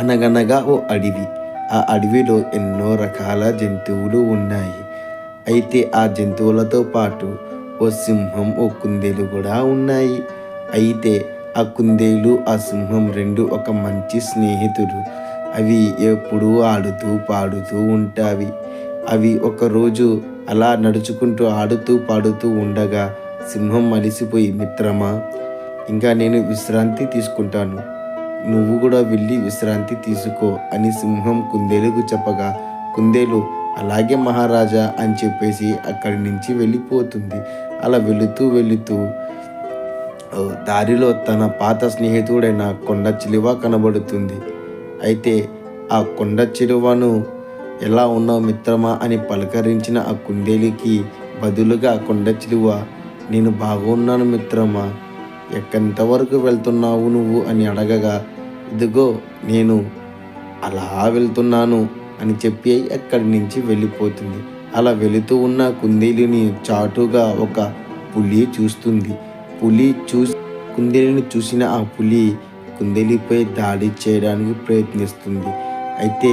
అనగనగా ఓ అడవి ఆ అడవిలో ఎన్నో రకాల జంతువులు ఉన్నాయి. అయితే ఆ జంతువులతో పాటు ఓ సింహం ఓ కుందేలు కూడా ఉన్నాయి. అయితే ఆ కుందేలు ఆ సింహం రెండు ఒక మంచి స్నేహితులు. అవి ఎప్పుడూ ఆడుతూ పాడుతూ ఉంటావి. అవి ఒకరోజు అలా నడుచుకుంటూ ఆడుతూ పాడుతూ ఉండగా సింహం అలిసిపోయి మిత్రమా ఇంకా నేను విశ్రాంతి తీసుకుంటాను. నువ్వు కూడా వెళ్ళి విశ్రాంతి తీసుకో అని సింహం కుందేలుకు చెప్పగా కుందేలు అలాగే మహారాజా అని చెప్పేసి అక్కడి నుంచి వెళ్ళిపోతుంది. అలా వెళుతూ వెళుతూ దారిలో తన పాత స్నేహితుడైన కొండ చిలువ కనబడుతుంది. అయితే ఆ కొండ చిలువను ఎలా ఉన్నావు మిత్రమా అని పలకరించిన ఆ కుందేలికి బదులుగా ఆ కొండ చిలువ నేను బాగున్నాను మిత్రమా. ఎక్కంతవరకు వెళ్తున్నావు నువ్వు అని అడగగా ఇదిగో నేను అలా వెళ్తున్నాను అని చెప్పి అక్కడి నుంచి వెళ్ళిపోతుంది. అలా వెళుతూ ఉన్న కుందేలిని చాటుగా ఒక పులి చూస్తుంది. పులి చూసి కుందేలిని చూసిన ఆ పులి కుందేలిపై దాడి చేయడానికి ప్రయత్నిస్తుంది. అయితే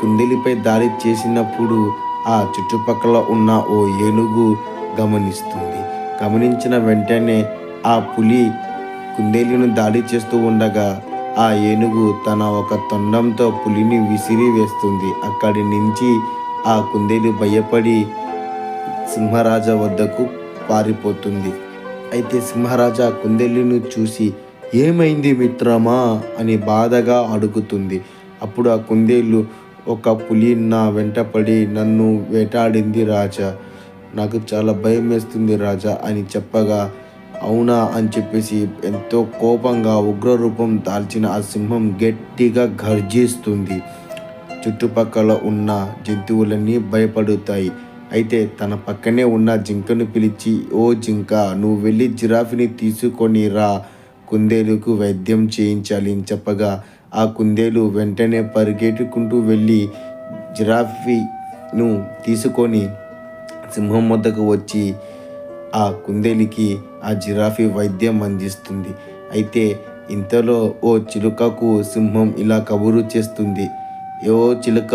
కుందేలిపై దాడి చేసినప్పుడు ఆ చుట్టుపక్కల ఉన్న ఓ ఏనుగు గమనిస్తుంది. గమనించిన వెంటనే ఆ పులి కుందేలిని దాడి చేస్తూ ఉండగా ఆ ఏనుగు తన ఒక తొండంతో పులిని విసిరి వేస్తుంది. అక్కడి నుంచి ఆ కుందేలు భయపడి సింహరాజా వద్దకు పారిపోతుంది. అయితే సింహరాజా కుందేలును చూసి ఏమైంది మిత్రమా? అని బాధగా అడుగుతుంది. అప్పుడు ఆ కుందేలు ఒక పులి నా వెంటపడి నన్ను వేటాడింది రాజా. నాకు చాలా భయం వేస్తుంది రాజా అని చెప్పగా అవునా అని చెప్పేసి ఎంతో కోపంగా ఉగ్రరూపం దాల్చిన ఆ సింహం గట్టిగా గర్జిస్తుంది. చుట్టుపక్కల ఉన్న జంతువులన్నీ భయపడుతాయి. అయితే తన పక్కనే ఉన్న జింకను పిలిచి ఓ జింక నువ్వు వెళ్ళి జిరాఫీని తీసుకొని రా. కుందేలుకు వైద్యం చేయించాలి అని చెప్పగా ఆ కుందేలు వెంటనే పరిగెట్టుకుంటూ వెళ్ళి జిరాఫీను తీసుకొని సింహం వద్దకు వచ్చి ఆ కుందేలికి ఆ జిరాఫీ వైద్యం అందిస్తుంది. అయితే ఇంతలో ఓ చిలుకకు సింహం ఇలా కబురు చేస్తుంది. ఓ చిలుక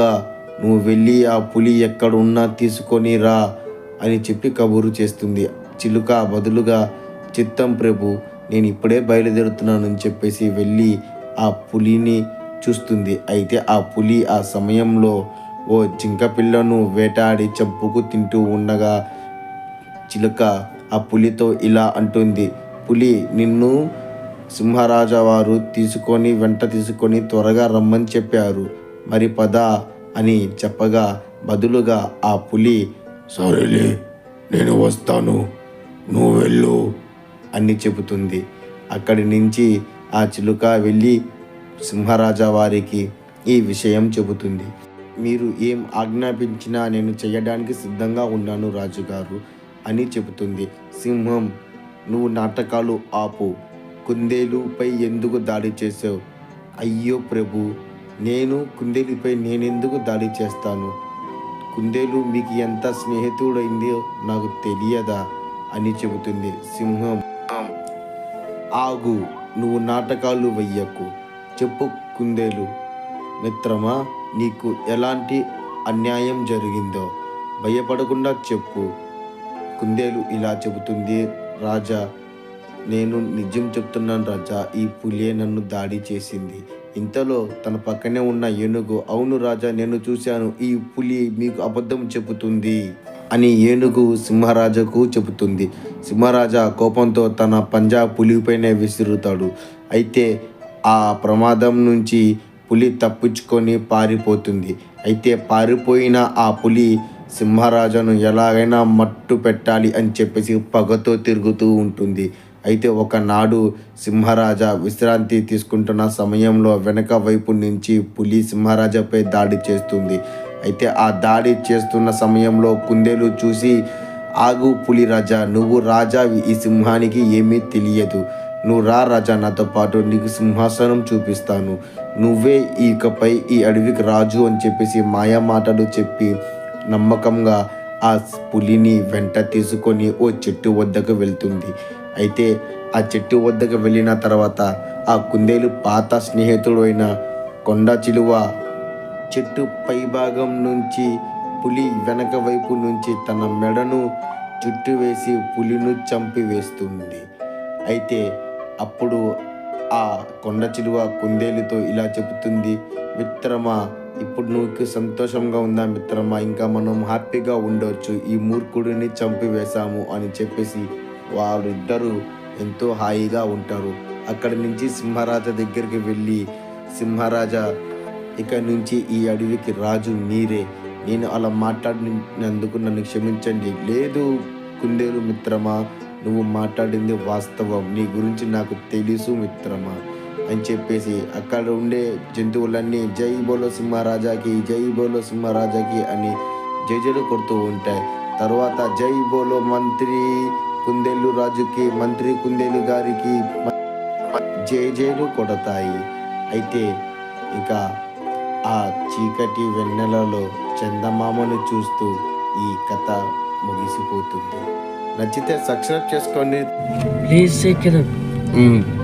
నువ్వు వెళ్ళి ఆ పులి ఎక్కడ ఉన్నా తీసుకొని రా అని చెప్పి కబురు చేస్తుంది. చిలుక బదులుగా చిత్తం ప్రభు నేను ఇప్పుడే బయలుదేరుతున్నాను అని చెప్పేసి వెళ్ళి ఆ పులిని చూస్తుంది. అయితే ఆ పులి ఆ సమయంలో ఓ జింక పిల్లను వేటాడి చంపుకు తింటూ ఉండగా చిలుక ఆ పులితో ఇలా అంటుంది పులి నిన్ను సింహరాజావారు తీసుకొని వెంట తీసుకొని త్వరగా రమ్మని చెప్పారు. మరి పద అని చెప్పగా బదులుగా ఆ పులి సరేలే నేను వస్తాను. నువ్వు వెళ్ళు అని చెబుతుంది. అక్కడి నుంచి ఆ చిలుక వెళ్ళి సింహరాజా వారికి ఈ విషయం చెబుతుంది. మీరు ఏం ఆజ్ఞాపించినా నేను చేయడానికి సిద్ధంగా ఉన్నాను రాజుగారు. అని చెబుతుంది. సింహం నువ్వు నాటకాలు ఆపు. కుందేలుపై ఎందుకు దాడి చేసావు అయ్యో ప్రభు నేను కుందేలుపై నేనెందుకు దాడి చేస్తాను? కుందేలు మీకు ఎంత స్నేహితుడైందో నాకు తెలియదా? అని చెబుతుంది సింహం. ఆగు నువ్వు నాటకాలు వెయ్యకు. చెప్పు కుందేలు మిత్రమా నీకు ఎలాంటి అన్యాయం జరిగిందో? భయపడకుండా చెప్పు. కుందేలు ఇలా చెబుతుంది రాజా నేను నిజం చెప్తున్నాను రాజా ఈ పులియే నన్ను దాడి చేసింది. ఇంతలో తన పక్కనే ఉన్న ఏనుగు అవును రాజా నేను చూశాను ఈ పులి మీకు అబద్ధం చెబుతుంది అని ఏనుగు సింహరాజుకు చెబుతుంది. సింహరాజా కోపంతో తన పంజా పులిపైనే విసురుతాడు. అయితే ఆ ప్రమాదం నుంచి పులి తప్పించుకొని పారిపోతుంది. అయితే పారిపోయిన ఆ పులి సింహరాజును ఎలాగైనా మట్టు పెట్టాలి అని చెప్పేసి పగతో తిరుగుతూ ఉంటుంది. అయితే ఒకనాడు సింహరాజా విశ్రాంతి తీసుకుంటున్న సమయంలో వెనక వైపు నుంచి పులి సింహరాజాపై దాడి చేస్తుంది. అయితే ఆ దాడి చేస్తున్న సమయంలో కుందేలు చూసి ఆగు పులి రాజా నువ్వు రాజావి ఈ సింహానికి ఏమీ తెలియదు. నువ్వు రా రాజా నాతో పాటు నీకు సింహాసనం చూపిస్తాను. నువ్వే ఇకపై ఈ అడవికి రాజు అని చెప్పేసి మాయా మాటలు చెప్పి నమ్మకంగా ఆ పులిని వెంట తీసుకొని ఓ చెట్టు వద్దకు వెళ్తుంది. అయితే ఆ చెట్టు వద్దకు వెళ్ళిన తర్వాత ఆ కుందేలు పాత స్నేహితుడు అయిన కొండ చిలువ చెట్టు పైభాగం నుంచి పులి వెనక వైపు నుంచి తన మెడను చుట్టు వేసి పులిను చంపివేస్తుంది అయితే అప్పుడు ఆ కొండ చిలువ కుందేలుతో ఇలా చెబుతుంది మిత్రమా ఇప్పుడు నువ్వు సంతోషంగా ఉందా మిత్రమా? ఇంకా మనం హ్యాపీగా ఉండొచ్చు. ఈ మూర్ఖుడిని చంపివేశాము అని చెప్పేసి వారిద్దరూ ఎంతో హాయిగా ఉంటారు. అక్కడి నుంచి సింహరాజ దగ్గరికి వెళ్ళి సింహరాజా ఇక నుంచి ఈ అడవికి రాజు మీరే. నేను అలా మాట్లాడినందుకు నన్ను క్షమించండి. లేదు కుందేలు మిత్రమా నువ్వు మాట్లాడింది వాస్తవం. నీ గురించి నాకు తెలుసు మిత్రమా. అని చెప్పేసి అక్కడ ఉండే జంతువులన్నీ జై బోలో సింహరాజాకి జై బోలో సింహరాజాకి అని జైజలు కొడుతూ ఉంటాయి. తర్వాత జై బోలో మంత్రి కుందేలు రాజుకి మంత్రి కుందేలు గారికి జై జైలు కొడతాయి. అయితే ఇంకా ఆ చీకటి వెన్నెలలో చందమామను చూస్తూ ఈ కథ ముగిసిపోతుంది. నచ్చితే సబ్స్క్రైబ్ చేసుకోండి. out.